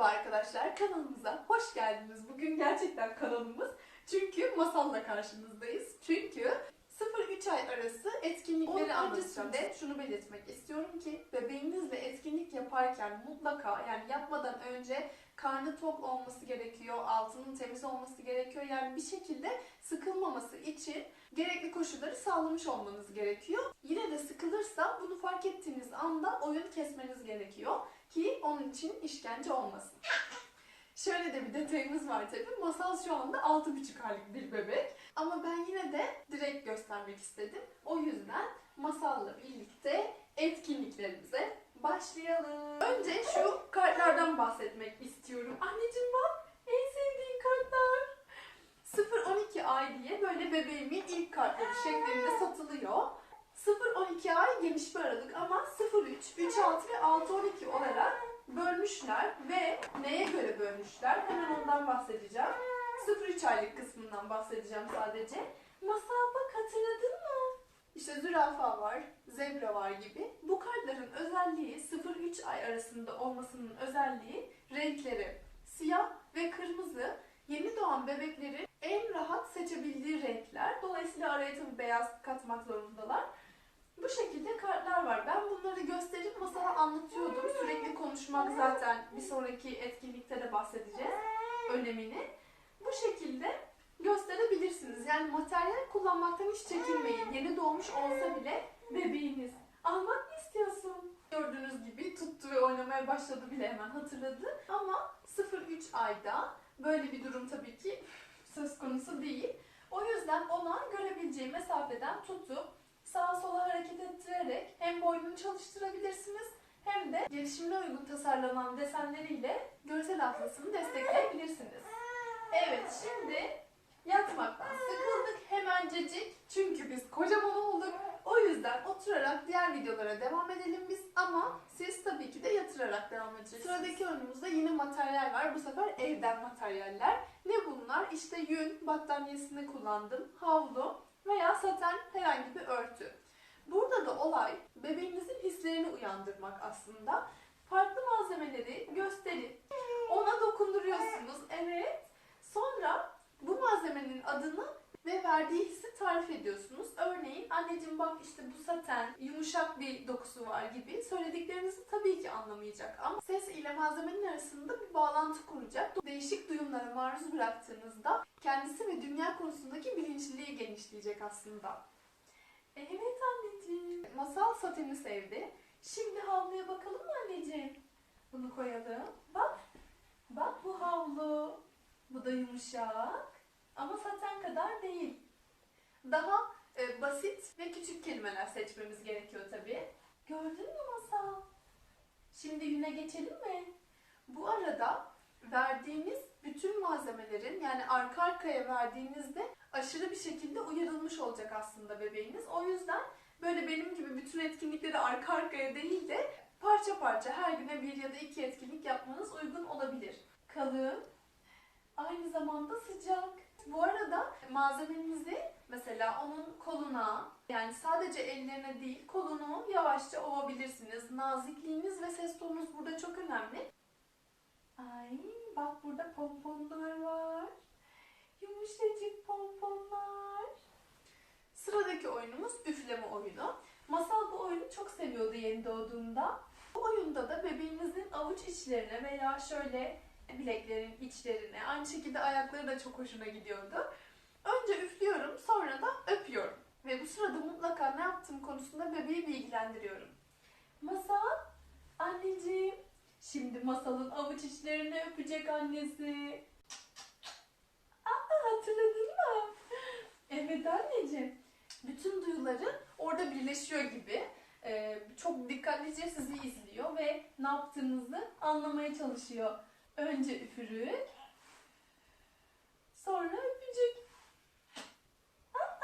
Merhaba arkadaşlar, kanalımıza hoş geldiniz. Bugün gerçekten kanalımız. Çünkü masalla karşınızdayız. Çünkü 0-3 ay arası etkinlikleri Onun anlatacağım. şunu belirtmek istiyorum ki bebeğinizle etkinlik yaparken mutlaka yani yapmadan önce karnı tok olması gerekiyor, altının temiz olması gerekiyor. Yani bir şekilde sıkılmaması için gerekli koşulları sağlamış olmanız gerekiyor. Yine de sıkılırsa bunu fark ettiğiniz anda oyun kesmeniz gerekiyor ki onun için işkence olmasın. Şöyle de bir detayımız var tabii. Masal şu anda 6,5 aylık bir bebek. Ama ben yine de direkt göstermek istedim. O yüzden masalla birlikte etkinliklerimize başlayalım. Önce şu kartlardan bahsetmek istiyorum. Anneciğim bak en sevdiğin kartlar. 0-12 ay diye böyle bebeğimin ilk kartları şeklinde satılıyor. 0-12 ay geniş bir aralık ama 0-3, 3-6 ve 6-12 olarak bölmüşler ve neye göre bölmüşler? Hemen ondan bahsedeceğim. 0-3 aylık kısmından bahsedeceğim sadece. Masal bak hatırladın mı? İşte zürafa var, zebra var gibi. Bu kartların özelliği 0-3 ay arasında olmasının özelliği renkleri. Siyah ve kırmızı yeni doğan bebeklerin en rahat seçebildiği renkler. Dolayısıyla araya tabii beyaz katmak zorundalar. Bu şekilde kartlar var. Ben bunları gösterip masala anlatıyordum. Sürekli konuşmak zaten bir sonraki etkinlikte de bahsedeceğiz önemini. Bu şekilde gösterebilirsiniz. Yani materyal kullanmaktan hiç çekinmeyin. Yeni doğmuş olsa bile bebeğiniz. Almak mı istiyorsun? Gördüğünüz gibi tuttu ve oynamaya başladı bile hemen hatırladı. Ama 0-3 ayda böyle bir durum tabii ki söz konusu değil. O yüzden ona görebileceği mesafeden tutup sağa sola hareket ettirerek hem boynunu çalıştırabilirsiniz hem de gelişimine uygun tasarlanan desenleriyle görsel hafızasını destekleyebilirsiniz. Evet şimdi yatmaktan sıkıldık hemencecik çünkü biz kocaman olduk. O yüzden oturarak diğer videolara devam edelim biz ama siz tabii ki de yatırarak devam edeceksiniz. Sıradaki oyunumuzda yine materyal var. Bu sefer evden materyaller. Ne bunlar? İşte yün, battaniyesini kullandım, havlu veya saten herhangi bir örtü. Burada da olay bebeğinizin hislerini uyandırmak aslında. Farklı malzemeleri gösterip ona dokunduruyorsunuz. Evet. Sonra bu malzemenin adını ve verdiği hissi tarif ediyorsunuz. Örneğin anneciğim bak işte bu saten yumuşak bir dokusu var gibi söylediklerinizi tabii ki anlamayacak ama ses ile malzemenin arasında bir bağlantı kuracak. Değişik duyumlara maruz bıraktığınızda kendisi ve dünya konusundaki bilinçliliği genişleyecek aslında. Evet anneciğim. Masal sateni sevdi. Şimdi havluya bakalım mı anneciğim? Bunu koyalım. Bak. Bak bu havlu. Bu da yumuşak. Ama saten kadar değil. Daha e, basit ve küçük kelimeler seçmemiz gerekiyor tabii. Gördün mü masal? Şimdi yüne geçelim mi? Bu arada verdiğimiz bütün malzemelerin yani arka arkaya verdiğinizde aşırı bir şekilde uyarılmış olacak aslında bebeğiniz. O yüzden böyle benim gibi bütün etkinlikleri arka arkaya değil de parça parça her güne bir ya da iki etkinlik yapmanız uygun olabilir. Kalın, aynı zamanda sıcak. Bu arada malzemenizi mesela onun koluna yani sadece ellerine değil kolunu yavaşça ovabilirsiniz. Nazikliğiniz ve ses tonunuz burada çok önemli. Ay bak burada pomponlar var. Yumuşacık pomponlar. Sıradaki oyunumuz üfleme oyunu. Masal bu oyunu çok seviyordu yeni doğduğunda. Bu oyunda da bebeğinizin avuç içlerine veya şöyle bileklerin içlerine, aynı şekilde ayakları da çok hoşuna gidiyordu. Önce üflüyorum, sonra da öpüyorum. Ve bu sırada mutlaka ne yaptığım konusunda bebeği bilgilendiriyorum. Masal, anneciğim, şimdi masalın avuç içlerini öpecek annesi. Aa, hatırladın mı? Evet anneciğim. Bütün duyuları orada birleşiyor gibi. Ee, çok dikkatlice sizi izliyor ve ne yaptığınızı anlamaya çalışıyor. Önce üfürük, sonra öpücük. Aa!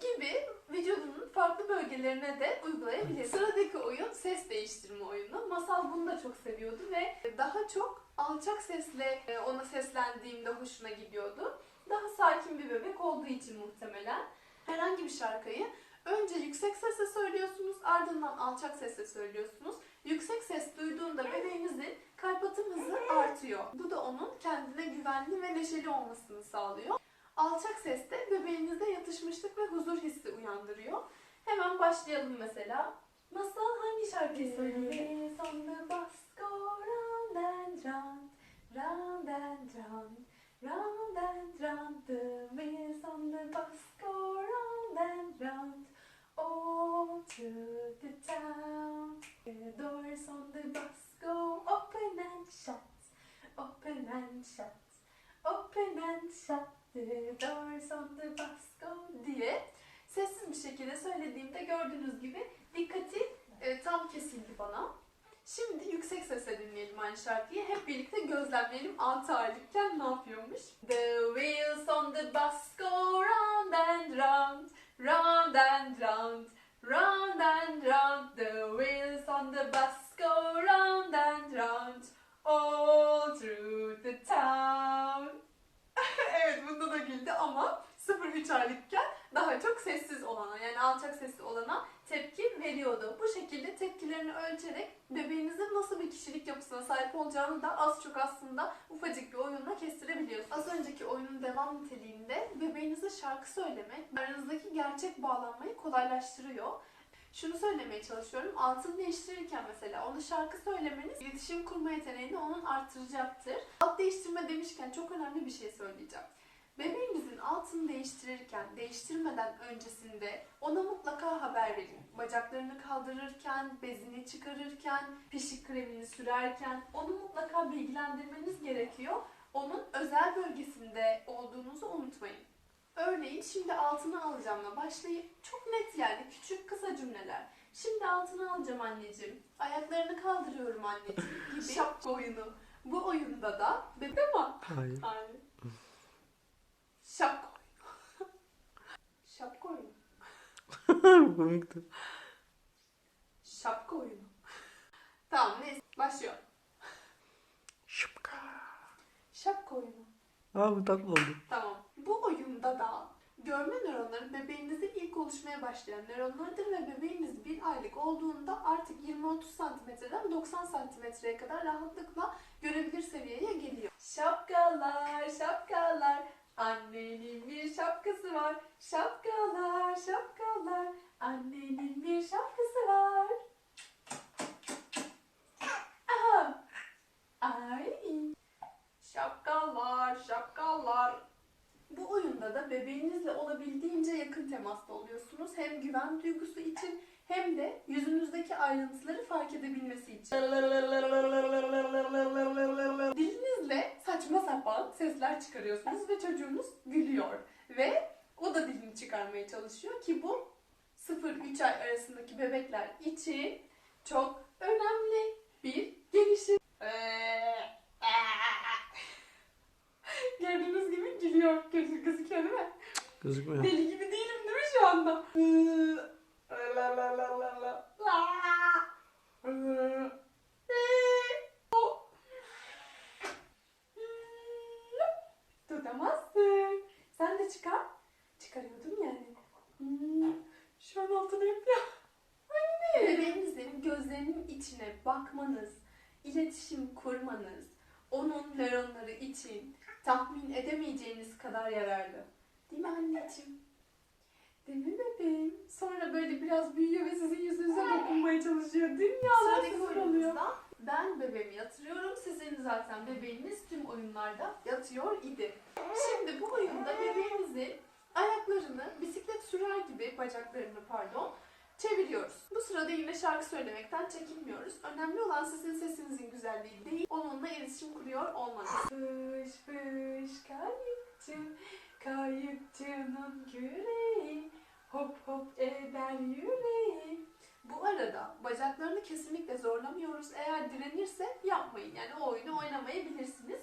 gibi vücudunun farklı bölgelerine de uygulayabilirsiniz. Sıradaki oyun ses değiştirme oyunu. Masal bunu da çok seviyordu ve daha çok alçak sesle e, ona seslendiğimde hoşuna gidiyordu. Daha sakin bir bebek olduğu için muhtemelen. Herhangi bir şarkıyı önce yüksek sesle söylüyorsunuz, ardından alçak sesle söylüyorsunuz. Yüksek ses duyduğunda bebeğinizin kalp atım artırıyor. Bu da onun kendine güvenli ve neşeli olmasını sağlıyor. Alçak ses de bebeğinizde yatışmışlık ve huzur hissi uyandırıyor. Hemen başlayalım mesela. Masal hangi şarkıyı söylüyor? Wheels on the bus go round and round, round and round, round and round. The wheels on the bus go round and round, all through the town. The doors on the bus go open and shut, open and shut, open and shut. The doors on the bus go diye sessiz bir şekilde söylediğimde gördüğünüz gibi dikkati e, tam kesildi bana. Şimdi yüksek sesle dinleyelim aynı şarkıyı. Hep birlikte gözlemleyelim 6 aylıkken ne yapıyormuş. The wheels on the bus go round and round, round and round. The wheels on the bus go round and round, all through the town. evet bunda da güldü ama 0-3 aylıkken daha çok sessiz olana yani alçak sesli olana tepki veriyordu. Bu şekilde tepkilerini ölçerek bebeğinizin nasıl bir kişilik yapısına sahip olacağını da az çok aslında ufacık bir oyunla kestirebiliyorsunuz. Az önceki oyunun devam niteliğinde bebeğinize şarkı söylemek aranızdaki gerçek bağlanmayı kolaylaştırıyor. Şunu söylemeye çalışıyorum. Altını değiştirirken mesela ona şarkı söylemeniz iletişim kurma yeteneğini onun artıracaktır. Alt değiştirme demişken çok önemli bir şey söyleyeceğim. Bebeğinizin altını değiştirirken, değiştirmeden öncesinde ona mutlaka haber verin. Bacaklarını kaldırırken, bezini çıkarırken, pişik kremini sürerken onu mutlaka bilgilendirmeniz gerekiyor. Onun özel bölgesinde olduğunuzu unutmayın. Örneğin şimdi altını alacağımla başlayıp çok net yani küçük kısa cümleler. Şimdi altını alacağım anneciğim. Ayaklarını kaldırıyorum anneciğim gibi şapka oyunu. Bu oyunda da bebe mi? Hayır. Hayır. Şapka oyunu. Şapka oyunu. Komikti. Şapka oyunu. tamam neyse başlıyor. Şıpka. Şapka oyunu. Aa bu tatlı oldu. Tamam. Bu oyunda da görme nöronları bebeğinizin ilk oluşmaya başlayan nöronlardır ve bebeğiniz bir aylık olduğunda artık 20-30 santimetreden 90 santimetreye kadar rahatlıkla görebilir seviyeye geliyor. Şapkalar, şapkalar, annenin bir şapkası var. Şapkalar, şapkalar, annenin bir şapkası var. Aha. Ay. Şapkalar, şapkalar. Bu oyunda da bebeğinizle olabildiğince yakın temasta oluyorsunuz. Hem güven duygusu için hem de yüzünüzdeki ayrıntıları fark edebilmesi için. Dilinizle saçma sapan sesler çıkarıyorsunuz ve çocuğunuz gülüyor. Ve o da dilini çıkarmaya çalışıyor ki bu 0-3 ay arasındaki bebekler için çok önemli bir gelişim. Gördüğünüz gibi gülüyor. Gözü gözüküyor değil mi? Gözükmüyor. Deli gibi değilim değil mi şu anda? Tutamazsın. Sen de çıkar. Çıkarıyordum yani. Şu an altını yapıyor. Anne. Bebeğinizin gözlerinin içine bakmanız, iletişim kurmanız, onun nöronları için tahmin edemeyeceğiniz kadar yararlı. Değil mi anneciğim? Değil mi böyle biraz büyüyor ve sizin yüzünüze dokunmaya çalışıyor. Dünyalar Sıradaki sıfır oluyor. oyunumuzda ben bebeğimi yatırıyorum. Sizin zaten bebeğiniz tüm oyunlarda yatıyor idi. Şimdi bu oyunda bebeğimizin ayaklarını bisiklet sürer gibi bacaklarını pardon çeviriyoruz. Bu sırada yine şarkı söylemekten çekinmiyoruz. Önemli olan sizin sesinizin güzelliği değil, onunla iletişim kuruyor olmanız. Fış fış kayıkçı, kayıkçının küreği, hop hop eder yüreği. Bu arada bacaklarını kesinlikle zorlamıyoruz. Eğer direnirse yapmayın. Yani o oyunu oynamayabilirsiniz.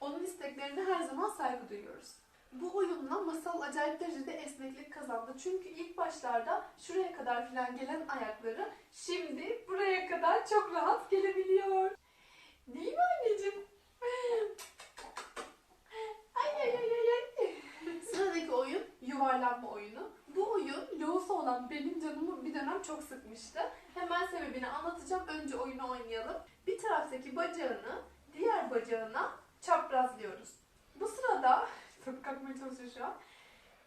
Onun isteklerine her zaman saygı duyuyoruz. Bu oyunla masal acayip derecede esneklik kazandı. Çünkü ilk başlarda şuraya kadar falan gelen ayakları şimdi buraya kadar çok rahat gelebiliyor. Değil mi anneciğim? Ay ay ay ay ay. Sıradaki oyun yuvarlanma oyunu. Bu oyun lohusa olan benim canımı bir dönem çok sıkmıştı. Hemen sebebini anlatacağım. Önce oyunu oynayalım. Bir taraftaki bacağını diğer bacağına çaprazlıyoruz. Bu sırada çok kalkmaya çalışıyor şu an.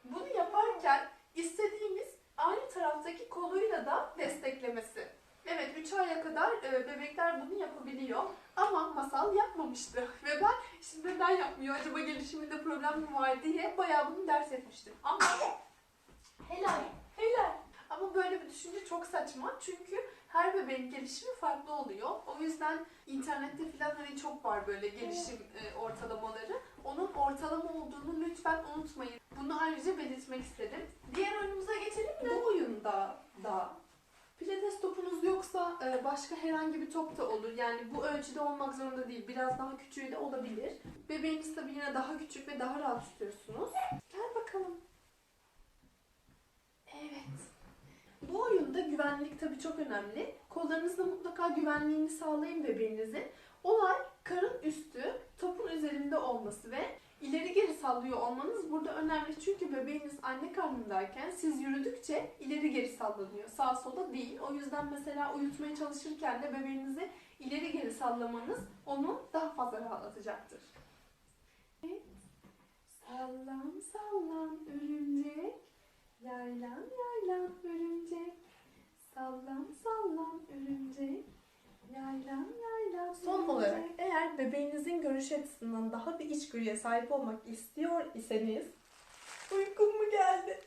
Bunu yaparken istediğimiz aynı taraftaki koluyla da desteklemesi. Evet 3 aya kadar e, bebekler bunu yapabiliyor. Ama masal yapmamıştı. Ve ben şimdi neden yapmıyor acaba gelişiminde problem mi var diye bayağı bunu ders etmiştim. Ama helal helal. Ama böyle bir düşünce çok saçma. Çünkü her bebeğin gelişimi farklı oluyor. O yüzden internette falan hani çok var böyle gelişim e, ortalamaları. Onun ortalama olduğunu lütfen unutmayın. Bunu ayrıca belirtmek istedim. Diğer oyunumuza geçelim mi? Bu oyunda da pilates topunuz yoksa e, başka herhangi bir top da olur. Yani bu ölçüde olmak zorunda değil. Biraz daha küçüğü de olabilir. Bebeğiniz tabii yine daha küçük ve daha rahat tutuyorsunuz. Gel bakalım. Evet. Bu oyunda güvenlik tabii çok önemli. Kollarınızla mutlaka güvenliğini sağlayın bebeğinizin. Olay karın üstü topun üzerinde olması ve ileri geri sallıyor olmanız burada önemli. Çünkü bebeğiniz anne karnındayken siz yürüdükçe ileri geri sallanıyor. Sağ sola değil. O yüzden mesela uyutmaya çalışırken de bebeğinizi ileri geri sallamanız onu daha fazla rahatlatacaktır. Evet. Sallan sallan örümcek. Yaylan yaylan örümcek. Sallan sallan örümcek. Yaylan yaylan Son olarak eğer bebeğinizin görüş açısından daha bir içgörüye sahip olmak istiyor iseniz uykum mu geldi?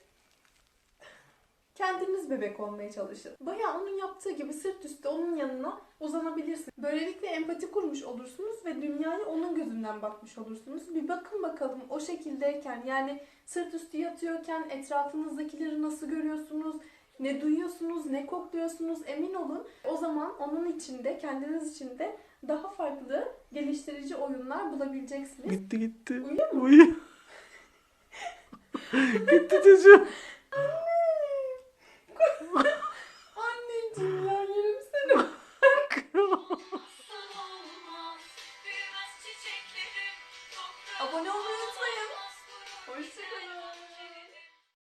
Kendiniz bebek olmaya çalışın. Bayağı onun yaptığı gibi sırt üstü onun yanına uzanabilirsiniz. Böylelikle empati kurmuş olursunuz ve dünyaya onun gözünden bakmış olursunuz. Bir bakın bakalım o şekildeyken yani sırt üstü yatıyorken etrafınızdakileri nasıl görüyorsunuz? Ne duyuyorsunuz, ne kokluyorsunuz emin olun. O zaman onun içinde, kendiniz içinde daha farklı geliştirici oyunlar bulabileceksiniz. Gitti gitti. Uyuyor mu? Uyuyor. gitti çocuğum. Anneciğim ya yerim seni. Abone olmayı unutmayın. Hoşçakalın.